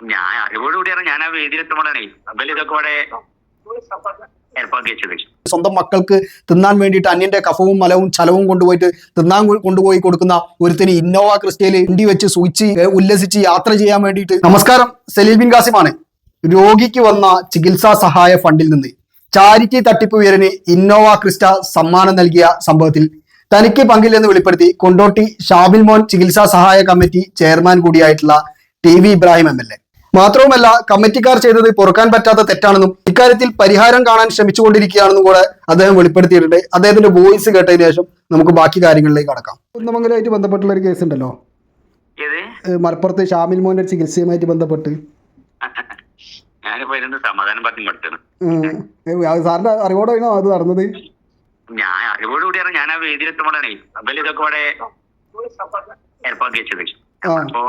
ഞാൻ അറിവോടുകൂടിയാണ് ഞാൻ ആ വേദിയിലെത്തുമ്പോഴാണേ. അബൽ ഇതൊക്കെ ഇവിടെ സ്വന്തം മക്കൾക്ക് തിന്നാൻ വേണ്ടിയിട്ട് അന്യന്റെ കഫവും മലവും ചലവും കൊണ്ടുപോയിട്ട് തിന്നാൻ കൊണ്ടുപോയി കൊടുക്കുന്ന ഒരുത്തിന് ഇന്നോവ ക്രിസ്റ്റയിൽ ഇണ്ടി വെച്ച് സൂചിച്ച് ഉല്ലസിച്ച് യാത്ര ചെയ്യാൻ വേണ്ടിയിട്ട്. നമസ്കാരം സലീൽ ബിൻ കാസിമാണ് രോഗിക്ക് വന്ന ചികിത്സാ സഹായ ഫണ്ടിൽ നിന്ന് ചാരിറ്റി തട്ടിപ്പ് വീരന് ഇന്നോവ ക്രിസ്റ്റ സമ്മാനം നൽകിയ സംഭവത്തിൽ തനിക്ക് പങ്കില്ലെന്ന് വെളിപ്പെടുത്തി കൊണ്ടോട്ടി ഷാബിൽ മോൻ ചികിത്സാ സഹായ committee chairman കൂടിയായിട്ടുള്ള T V Ibrahim M L A. മാത്രവുമല്ല കമ്മിറ്റിക്കാർ ചെയ്തത് പൊറുക്കാൻ പറ്റാത്ത തെറ്റാണെന്നും ഇക്കാര്യത്തിൽ പരിഹാരം കാണാൻ ശ്രമിച്ചുകൊണ്ടിരിക്കുകയാണെന്നും കൂടെ അദ്ദേഹം വെളിപ്പെടുത്തിയിട്ടുണ്ട്. അദ്ദേഹത്തിന്റെ വോയിസ് കേട്ടതിന് ശേഷം നമുക്ക് ബാക്കി കാര്യങ്ങളിലേക്ക് കടക്കാം. കുന്നമംഗലമായിട്ട് ബന്ധപ്പെട്ടുള്ള ഒരു കേസ് ഉണ്ടല്ലോ. മലപ്പുറത്ത് ഷാമിൽ മോന്റെ ചികിത്സയുമായിട്ട് ബന്ധപ്പെട്ട്. സമാധാനം പറഞ്ഞു സാറിന്റെ അറിവോടെയാണോ അത് നടന്നത്? ഞാൻ അറിവോടുകൂടിയാണ് ഞാൻ ആ വേദിയിലെത്തുമ്പോഴാണ് ഇതൊക്കെ ഏർപ്പാക്കി വെച്ചത് അപ്പോ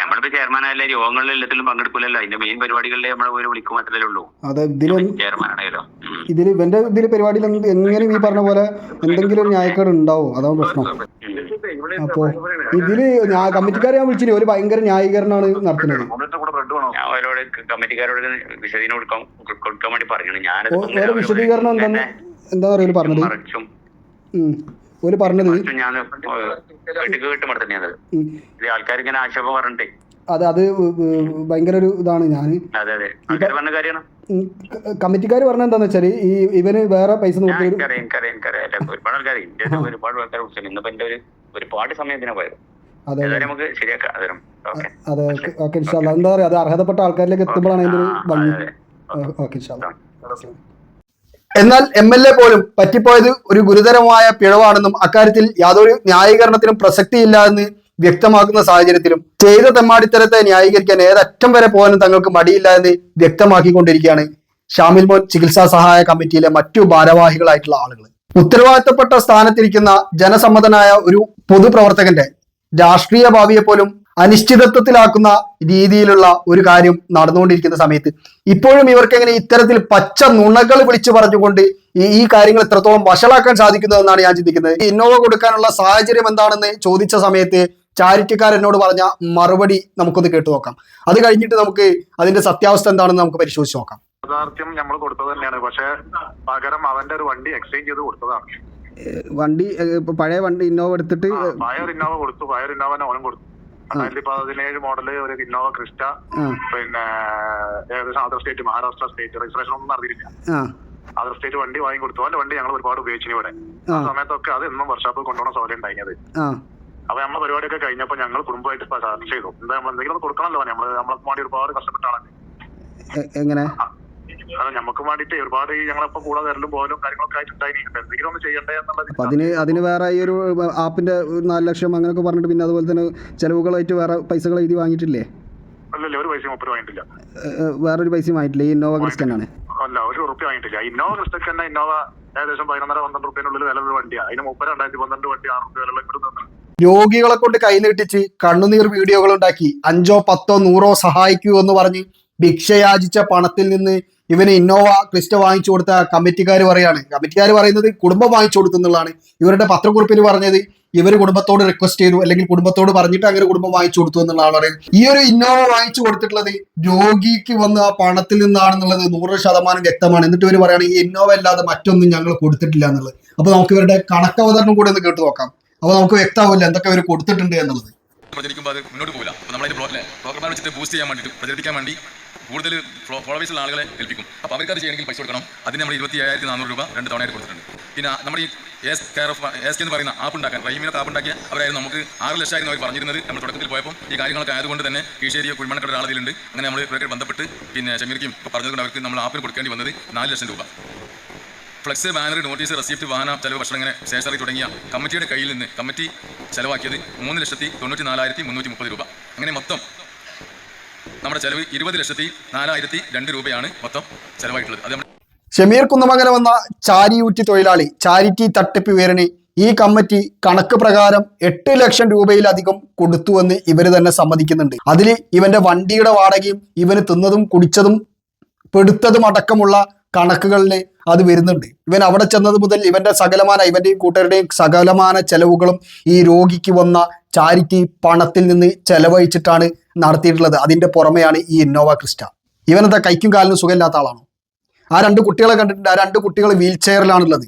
നമ്മളിപ്പോ ചെയർമാനല്ല യോഗങ്ങളിൽ എല്ലാത്തിലും പങ്കെടുക്കില്ലല്ലോ അതിന്റെ മെയിൻ പരിപാടികളിലെ നമ്മളെ ഒരു വിളിക്കും മാത്രമേ ഉള്ളൂ. അതെ ഇതിൽ ചെയർമാനാണല്ലോ ഉം. ഇതിൽ ഇവന്റെ ഇതിൽ പരിപാടിയിൽ എങ്ങനെ ഈ പറഞ്ഞ പോലെ എന്തെങ്കിലും ഒരു ന്യായക്കേട് ഉണ്ടാവും. അതാണ് പ്രശ്നം. അപ്പോ ഇതിൽ കമ്മിറ്റിക്കാരെ ഞാൻ വിളിച്ചില്ല? ഒരു ഭയങ്കര ന്യായീകരണമാണ് നടത്തുന്നത്. ഞാൻ അവരോട് കമ്മിറ്റിക്കാരോട് വിശദീകരണം കൊടുക്കാൻ കൊടുക്കാൻ വേണ്ടി പറഞ്ഞു ഞാൻ വിശദീകരണം എന്താന്ന് എന്താ പറയുക പറഞ്ഞത്. ഓൽ പറഞ്ഞത് ആൾക്കാർ ഇങ്ങനെ ആക്ഷേപം പറഞ്ഞിട്ടേ. അത് അത് ഭയങ്കര ഒരു ഇതാണ് ഞാൻ കമ്മിറ്റിക്കാർ പറഞ്ഞ എന്താന്ന് വെച്ചാൽ ഈ ഇവന് വേറെ പൈസ ഒരുപാട് സമയത്തിനാ പോയത്. അതെ ഓക്കെ. ഇൻഷാല്ല എന്താ പറയാ അത് അർഹതപ്പെട്ട ആൾക്കാരിലേക്ക് എത്തുമ്പോഴാണ് അതിന്റെ ഒരു ഭംഗി. ഓക്കെ ഇൻഷാല്ല എന്നാൽ എം എൽ എ പോലും പറ്റിപ്പോയത് ഒരു ഗുരുതരമായ പിഴവാണെന്നും അക്കാര്യത്തിൽ യാതൊരു ന്യായീകരണത്തിനും പ്രസക്തിയില്ല എന്ന് വ്യക്തമാക്കുന്ന സാഹചര്യത്തിലും ചെയ്ത തെമ്മാടിത്തരത്തെ ന്യായീകരിക്കാൻ ഏതറ്റം വരെ പോകാനും തങ്ങൾക്ക് മടിയില്ല എന്ന് വ്യക്തമാക്കിക്കൊണ്ടിരിക്കുകയാണ് ഷാമിൽ മോൻ ചികിത്സാ സഹായ കമ്മിറ്റിയിലെ മറ്റു ഭാരവാഹികളായിട്ടുള്ള ആളുകൾ. ഉത്തരവാദിത്തപ്പെട്ട സ്ഥാനത്തിരിക്കുന്ന ജനസമ്മതനായ ഒരു പൊതുപ്രവർത്തകന്റെ രാഷ്ട്രീയ ഭാവിയെ പോലും അനിശ്ചിതത്വത്തിലാക്കുന്ന രീതിയിലുള്ള ഒരു കാര്യം നടന്നുകൊണ്ടിരിക്കുന്ന സമയത്ത് ഇപ്പോഴും ഇവർക്ക് എങ്ങനെ ഇത്തരത്തിൽ പച്ച നുണകൾ വിളിച്ചു പറഞ്ഞുകൊണ്ട് ഈ ഈ കാര്യങ്ങൾ എത്രത്തോളം വഷളാക്കാൻ സാധിക്കുന്നതെന്നാണ് ഞാൻ ചിന്തിക്കുന്നത്. ഇന്നോവ കൊടുക്കാനുള്ള സാഹചര്യം എന്താണെന്ന് ചോദിച്ച സമയത്ത് ചാരിറ്റിക്കാർ എന്നോട് പറഞ്ഞ മറുപടി നമുക്കൊന്ന് കേട്ടു നോക്കാം. അത് കഴിഞ്ഞിട്ട് നമുക്ക് അതിന്റെ സത്യാവസ്ഥ എന്താണെന്ന് നമുക്ക് പരിശോധിച്ച് നോക്കാം. യാഥാർത്ഥ്യം നമ്മൾ കൊടുത്തത് തന്നെയാണ്. പക്ഷെ പകരം അവന്റെ ഒരു വണ്ടി എക്സ്ചേഞ്ച് ചെയ്ത് കൊടുത്തതാണ്. വണ്ടി പഴയ വണ്ടി ഇന്നോവ എടുത്തിട്ട് പഴയ ഇന്നോവ കൊടുത്തു. പഴയ ഇന്നോവ ഓനും കൊടുത്തു. രണ്ടായിരത്തി പതിനേഴ് മോഡൽ ഒരു ഇന്നോവ ക്രിസ്റ്റ പിന്നെ ഏകദേശം other state Maharashtra state registration ഒന്നും നടന്നിട്ടില്ല. ആ. അതർ സ്റ്റേറ്റ് വണ്ടി വാങ്ങി കൊടുത്തു. അതിന്റെ വണ്ടി ഞങ്ങൾ ഒരുപാട് ഉപയോഗിച്ചു ഇവിടെ. ആ സമയത്തൊക്കെ അത് എന്നും വർഷാപ്പ് കൊണ്ടുപോകുന്ന സൗകര്യം ഉണ്ടായിരുന്നത്. അപ്പൊ നമ്മളെ പരിപാടിയൊക്കെ കഴിഞ്ഞപ്പോ ഞങ്ങൾ കുടുംബമായിട്ട് സർച്ച് ചർച്ച ചെയ്തു. എന്താ നമ്മൾ എന്തെങ്കിലും കൊടുക്കണല്ലോ നമ്മൾ നമ്മൾ നമ്മളെ വേണ്ടി ഒരുപാട് കഷ്ടപ്പെട്ടാണ് എങ്ങനെ? അത് നമുക്ക് വേണ്ടിയിട്ട് ഒരുപാട് ഈ ഞങ്ങളിപ്പോ കൂടെ വരലും പോലും കാര്യങ്ങളൊക്കെ ആയിട്ട് ഉണ്ടായിരിക്കും എന്തെങ്കിലും ഒന്ന് ചെയ്യണ്ടേ എന്നുള്ളത് അതിന് അതിന് വേറെ ഈ ഒരു ആപ്പിന്റെ ഒരു നാല് ലക്ഷം അങ്ങനെയൊക്കെ പറഞ്ഞിട്ട് പിന്നെ അതുപോലെ തന്നെ ചെലവുകളായിട്ട് വേറെ പൈസകൾ എഴുതി വാങ്ങിയിട്ടില്ലേ? അല്ലല്ല ഒരു പൈസയും മുപ്പത് വാങ്ങിയിട്ടില്ല. വേറൊരു പൈസ വാങ്ങിയിട്ടില്ല. ഈ ഇന്നോവ ക്രിസ്റ്റൻ ആണ്. അല്ല ഒരു റുപ്യ വാങ്ങിയിട്ടില്ല. ഇന്നോവ ക്രിസ്റ്റൻ തന്നെ ഇന്നോവ ഏകദേശം പതിനൊന്നര പന്ത്രണ്ട് റുപ്യനുള്ളിൽ ഒരു വണ്ടിയാണ് അതിന് മുപ്പത് രണ്ടായിരത്തി പന്ത്രണ്ട് വണ്ടി ആറ് റുപ്യ വിലയുള്ള ഇവിടുന്ന് രോഗികളെ കൊണ്ട് കൈനീട്ടിച്ച് കണ്ണുനീർ വീഡിയോകൾ ഉണ്ടാക്കി. അഞ്ചോ പത്തോ നൂറോ സഹായിക്കൂ എന്ന് പറഞ്ഞ് ഭിക്ഷയാചിച്ച പണത്തിൽ നിന്ന് ഇവന് ഇന്നോവ ക്രിസ്റ്റ വാങ്ങിച്ചു കൊടുത്ത കമ്മിറ്റിക്കാർ പറയാണ്. കമ്മിറ്റിക്കാർ പറയുന്നത് കുടുംബം വാങ്ങിച്ചു കൊടുക്കുന്നതാണ് ഇവരുടെ പത്രക്കുറിപ്പിൽ പറഞ്ഞത് ഇവർ കുടുംബത്തോട് റിക്വസ്റ്റ് ചെയ്തു അല്ലെങ്കിൽ കുടുംബത്തോട് പറഞ്ഞിട്ട് അങ്ങനെ കുടുംബം വാങ്ങിച്ചു കൊടുത്തു എന്നുള്ളതാണ് പറയുന്നത്. ഈ ഒരു ഇന്നോവ വാങ്ങിച്ചു കൊടുത്തിട്ടുള്ളത് രോഗിക്ക് വന്ന ആ പണത്തിൽ നിന്നാണെന്നുള്ളത് നൂറ് ശതമാനം വ്യക്തമാണ്. എന്നിട്ട് ഇവർ പറയുകയാണ് ഈ ഇന്നോവ അല്ലാതെ മറ്റൊന്നും ഞങ്ങൾ കൊടുത്തിട്ടില്ല എന്നുള്ളത്. അപ്പൊ നമുക്ക് ഇവരുടെ കണക്കവതരണം കൂടെ ഒന്ന് കേട്ട് നോക്കാം. അപ്പൊ നമുക്ക് വ്യക്തമാവില്ല എന്തൊക്കെ അവർ കൊടുത്തിട്ടുണ്ട് എന്നുള്ളത്. പ്രചരിക്കുമ്പോൾ അത് മുന്നോട്ട് പോകില്ല നമ്മൾ ബ്ലോഗിലെ ബ്ലോഗർമാരെ വെച്ചിട്ട് ബൂസ്റ്റ് ചെയ്യാൻ വേണ്ടിയിട്ട് പ്രചരിപ്പിക്കാൻ വേണ്ടി കൂടുതൽ ഫോളോവേഴ്സുള്ള ആളുകളെ ഏൽപ്പിക്കും. അപ്പോൾ അവർക്ക് അത് ചെയ്യണമെങ്കിൽ പൈസ കൊടുക്കണം. അതിന് നമ്മൾ ഇരുപത്തി ഏഴായിരത്തി നാനൂറ് രൂപ രണ്ട് തവണയായിട്ട് കൊടുത്തിട്ടുണ്ട്. പിന്നെ നമ്മൾ ഈ എസ് കെയർ ഓഫ് എസ് എന്ന് പറയുന്ന ആപ്പ് ഉണ്ടാക്കാൻ റൈമിനെ ആപ്പ് ഉണ്ടാക്കിയ അവരായിരുന്നു നമുക്ക് ആറ് ലക്ഷമായിരുന്നു അവർ പറഞ്ഞിരുന്നത്. നമ്മൾ തുടക്കത്തിൽ പോയപ്പോൾ ഈ കാര്യങ്ങളൊക്കെ ആയതുകൊണ്ട് തന്നെ കീശേരി കുഴിമണക്കട ഒരാളതിലുണ്ട് അങ്ങനെ നമ്മൾ ഇവരൊക്കെ ബന്ധപ്പെട്ട് പിന്നെ ഷമീർക്കും പറഞ്ഞതുകൊണ്ട് അവർക്ക് നമ്മൾ ആപ്പിന് കൊടുക്കേണ്ടി വന്നത് നാല് ലക്ഷം രൂപ. ഫ്ലക്സ് ബാനർ നോട്ടീസ് റെസിപ്റ്റ് വാഹന ചെലവ് ഭക്ഷണം ഇങ്ങനെ തുടങ്ങിയ കമ്മിറ്റിയുടെ കയ്യിൽ നിന്ന് കമ്മിറ്റി ചെലവാക്കിയത് മൂന്ന് ലക്ഷത്തി തൊണ്ണൂറ്റി നാലായിരത്തി മുന്നൂറ്റി മുപ്പത് രൂപ. അങ്ങനെ മൊത്തം നമ്മുടെ ചെലവ് ഇരുപത് ലക്ഷത്തി നാലായിരത്തി രണ്ട് രൂപയാണ് മൊത്തം ചെലവായിട്ടുള്ളത്. അത് ഷമീർ കുന്നമംഗലം എന്ന ചാരിയൂറ്റി തൊഴിലാളി ചാരിറ്റി തട്ടിപ്പ് വേരണി ഈ കമ്മിറ്റി കണക്ക് പ്രകാരം എട്ട് ലക്ഷം രൂപയിലധികം കൊടുത്തുവെന്ന് ഇവർ തന്നെ സമ്മതിക്കുന്നുണ്ട്. അതിൽ ഇവന്റെ വണ്ടിയുടെ വാടകയും ഇവന് തിന്നതും കുടിച്ചതും പെടുത്തതും അടക്കമുള്ള കണക്കുകളിൽ അത് വരുന്നുണ്ട്. ഇവൻ അവിടെ ചെന്നത് മുതൽ ഇവന്റെ സകലമാന ഇവന്റെയും കൂട്ടരുടെയും സകലമാന ചെലവുകളും ഈ രോഗിക്ക് വന്ന ചാരിറ്റി പണത്തിൽ നിന്ന് ചെലവഴിച്ചിട്ടാണ് നടത്തിയിട്ടുള്ളത്. അതിന്റെ പുറമെയാണ് ഈ ഇന്നോവ ക്രിസ്റ്റ ഇവനെന്താ കൈക്കും കാലിനും സുഖമില്ലാത്ത ആളാണ്? ആ രണ്ട് കുട്ടികളെ കണ്ടിട്ടുണ്ട്. ആ രണ്ട് കുട്ടികൾ വീൽ ചെയറിലാണുള്ളത്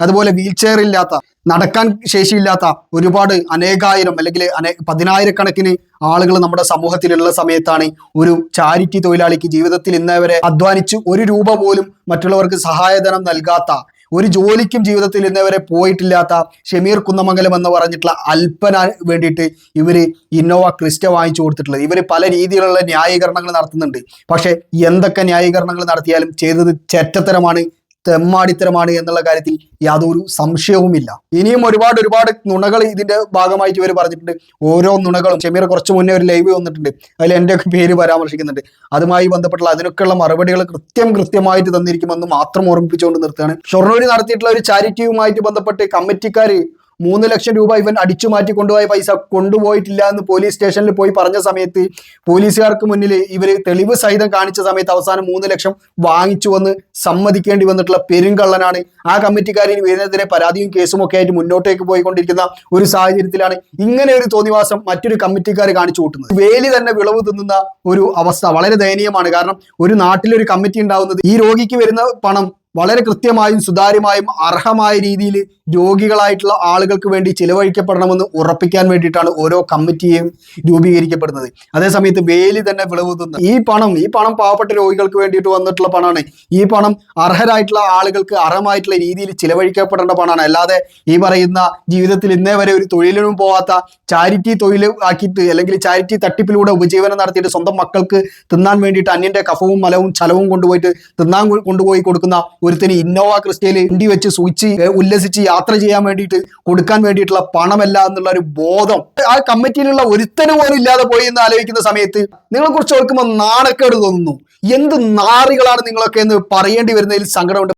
അതുപോലെ വീൽ ചെയർ ഇല്ലാത്ത നടക്കാൻ ശേഷിയില്ലാത്ത ഒരുപാട് അനേകായിരം അല്ലെങ്കിൽ അനേ പതിനായിരക്കണക്കിന് ആളുകൾ നമ്മുടെ സമൂഹത്തിലുള്ള സമയത്താണ് ഒരു ചാരിറ്റി തൊഴിലാളിക്ക് ജീവിതത്തിൽ ഇന്നവരെ അധ്വാനിച്ച് ഒരു രൂപ പോലും മറ്റുള്ളവർക്ക് സഹായധനം നൽകാത്ത ഒരു ജോലിക്കും ജീവിതത്തിൽ ഇന്നവരെ പോയിട്ടില്ലാത്ത ഷമീർ കുന്നമംഗലം എന്ന് പറഞ്ഞിട്ടുള്ള അല്പന വേണ്ടിയിട്ട് ഇവർ ഇന്നോവ ക്രിസ്റ്റ വാങ്ങിച്ചു കൊടുത്തിട്ടുള്ളത്. ഇവർ പല രീതിയിലുള്ള ന്യായീകരണങ്ങൾ നടത്തുന്നുണ്ട്. പക്ഷേ എന്തൊക്കെ ന്യായീകരണങ്ങൾ നടത്തിയാലും ചെയ്തത് ചെറ്റത്തരമാണ് തെമ്മാടിത്തരമാണ് എന്നുള്ള കാര്യത്തിൽ യാതൊരു സംശയവുമില്ല. ഇനിയും ഒരുപാട് ഒരുപാട് നുണകൾ ഇതിന്റെ ഭാഗമായിട്ട് ഇവർ പറഞ്ഞിട്ടുണ്ട്. ഓരോ നുണകളും. ചെമീർ കുറച്ച് മുന്നേ ഒരു ലൈവ് വന്നിട്ടുണ്ട്. അതിൽ എന്റെ ഒക്കെ പേര് പരാമർശിക്കുന്നുണ്ട്. അതുമായി ബന്ധപ്പെട്ടുള്ള അതിനൊക്കെയുള്ള മറുപടികൾ കൃത്യം കൃത്യമായിട്ട് തന്നിരിക്കുമെന്ന് മാത്രം ഓർമ്മിപ്പിച്ചുകൊണ്ട് നിർത്തുകയാണ്. ഷൊർണൂരി നടത്തിയിട്ടുള്ള ഒരു ചാരിറ്റിയുമായിട്ട് ബന്ധപ്പെട്ട് കമ്മിറ്റിക്കാർ മൂന്ന് ലക്ഷം രൂപ ഇവൻ അടിച്ചു മാറ്റി കൊണ്ടുപോയ പൈസ കൊണ്ടുപോയിട്ടില്ല എന്ന് പോലീസ് സ്റ്റേഷനിൽ പോയി പറഞ്ഞ സമയത്ത് പോലീസുകാർക്ക് മുന്നിൽ ഇവർ തെളിവ് സഹിതം കാണിച്ച സമയത്ത് അവസാനം മൂന്ന് ലക്ഷം വാങ്ങിച്ചു വന്ന് സമ്മതിക്കേണ്ടി വന്നിട്ടുള്ള പെരുങ്കള്ളനാണ്. ആ കമ്മിറ്റിക്കാരിന് വരുന്നതിനെ പരാതിയും കേസും ഒക്കെ ആയിട്ട് മുന്നോട്ടേക്ക് പോയിക്കൊണ്ടിരിക്കുന്ന ഒരു സാഹചര്യത്തിലാണ് ഇങ്ങനെ ഒരു തോന്നിവാസം മറ്റൊരു കമ്മിറ്റിക്കാർ കാണിച്ചു കൂട്ടുന്നത്. വേലി തന്നെ വിളവ് തിന്നുന്ന ഒരു അവസ്ഥ വളരെ ദയനീയമാണ്. കാരണം ഒരു നാട്ടിലൊരു കമ്മിറ്റി ഉണ്ടാവുന്നത് ഈ രോഗിക്ക് വരുന്ന പണം വളരെ കൃത്യമായും സുതാര്യമായും അർഹമായ രീതിയിൽ രോഗികളായിട്ടുള്ള ആളുകൾക്ക് വേണ്ടി ചിലവഴിക്കപ്പെടണമെന്ന് ഉറപ്പിക്കാൻ വേണ്ടിയിട്ടാണ് ഓരോ കമ്മിറ്റിയും രൂപീകരിക്കപ്പെടുന്നത്. അതേസമയത്ത് വേലി തന്നെ വിളവ് തിന്ന് ഈ പണം ഈ പണം പാവപ്പെട്ട രോഗികൾക്ക് വേണ്ടിയിട്ട് വന്നിട്ടുള്ള പണമാണ് ഈ പണം അർഹരായിട്ടുള്ള ആളുകൾക്ക് അർഹമായിട്ടുള്ള രീതിയിൽ ചിലവഴിക്കപ്പെടേണ്ട പണമാണ് അല്ലാതെ ഈ പറയുന്ന ജീവിതത്തിൽ ഇന്നേ വരെ ഒരു തൊഴിലിനും പോവാത്ത ചാരിറ്റി തൊഴിൽ ആക്കിയിട്ട് അല്ലെങ്കിൽ ചാരിറ്റി തട്ടിപ്പിലൂടെ ഉപജീവനം നടത്തിയിട്ട് സ്വന്തം മക്കൾക്ക് തിന്നാൻ വേണ്ടിയിട്ട് അന്യന്റെ കഫവും മലവും ചലവും കൊണ്ടുപോയിട്ട് തിന്നാൻ കൊണ്ടുപോയി കൊടുക്കുന്ന ഒരുത്തിന് ഇന്നോവ ക്രിസ്റ്റയിൽ ഇണ്ടി വെച്ച് സൂചിച്ച് ഉല്ലസിച്ച് യാത്ര ചെയ്യാൻ വേണ്ടിയിട്ട് കൊടുക്കാൻ വേണ്ടിയിട്ടുള്ള പണമല്ല എന്നുള്ള ഒരു ബോധം. ആ കമ്മിറ്റിയിലുള്ള ഒരുത്തന് പോലും ഇല്ലാതെ പോയി എന്ന് ആലോചിക്കുന്ന സമയത്ത് നിങ്ങളെ കുറിച്ച് ഓർക്കുമ്പോൾ നാണക്കേട് തോന്നുന്നു. എന്ത് നാറികളാണ് നിങ്ങളൊക്കെ എന്ന് പറയേണ്ടി വരുന്നതിൽ സങ്കടമുണ്ട്.